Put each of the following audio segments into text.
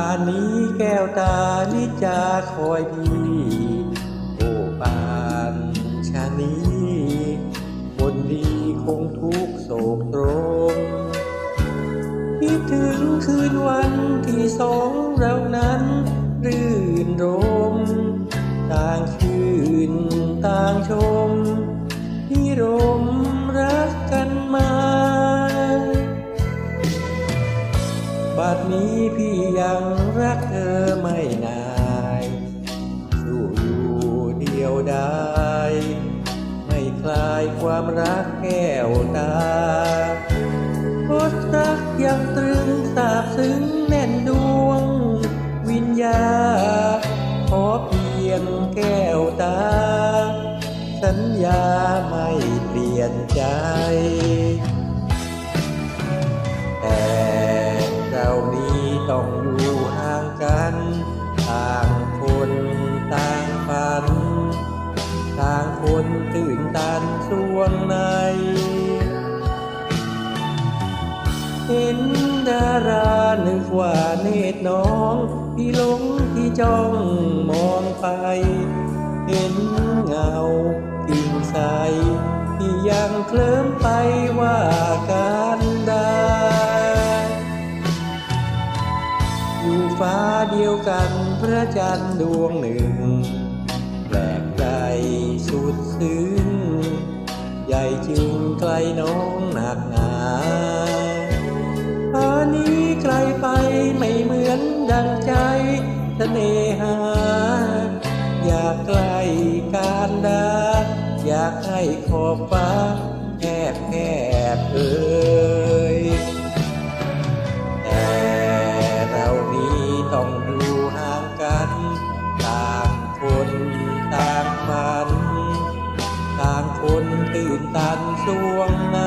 ่านนี้แก้วตานิจาคอยพี่โอ้ปานชานี้คนดีคงทุกโศกตรงคิดถึงคืนวันที่สองเรานั้น รื่นรม ต่างชื่นต่างชมที่รมรักกันมา บัดนี้พี่ ยังรักเธอไม่นายสู้อยู่เดียวดายไม่คลายความรักแก้วตาพดรักยังตรึงสาบซึ้งแน่นดวง วิญญา ขอเพียงแก้วตา สัญญาไม่เปลี่ยนใจ กัน ต่างคนต่างฝัน ต่างคนตื่นตันสวงในเห็นดารานึกว่าเนตรน้องพี่หลงที่จ้องมองไป เห็นเงากิ่งใสที่ยังเคลิ้มไปว่ากา อยู่ฟ้าเดียวกันพระจันทร์ดวงหนึ่ง แปลกใจสุดซึ้งใหญ่จึงไกลน้องหนักหนาป่านี้ไกลไปไม่เหมือนดังใจเสน่หา อยากใกล้การดา อยากให้ขอบฟ้าแคบแคบเอ่ย ตันสวงใน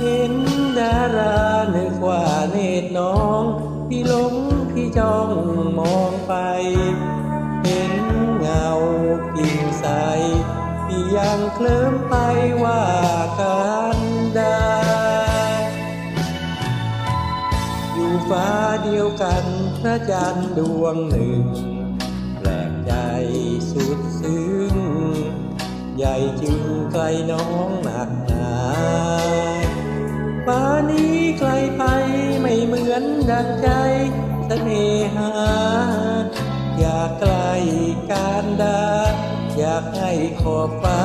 เห็นดารานึกว่าเนตรน้อง พี่หลงพี่จ้องมองไป เห็นเงากิ่งใส พี่ยังเคลิ้มไปว่าการได้อยู่ฟ้าเดียวกันพระจันทร์ดวงหนึ่ง แปลกใจสุดซึ้ง ใหญ่จึงไกลน้องหนักหนาป่านี้ไกลไปไม่เหมือนดังใจเสน่หา อยากไกลการดา อยากให้ขอบฟ้า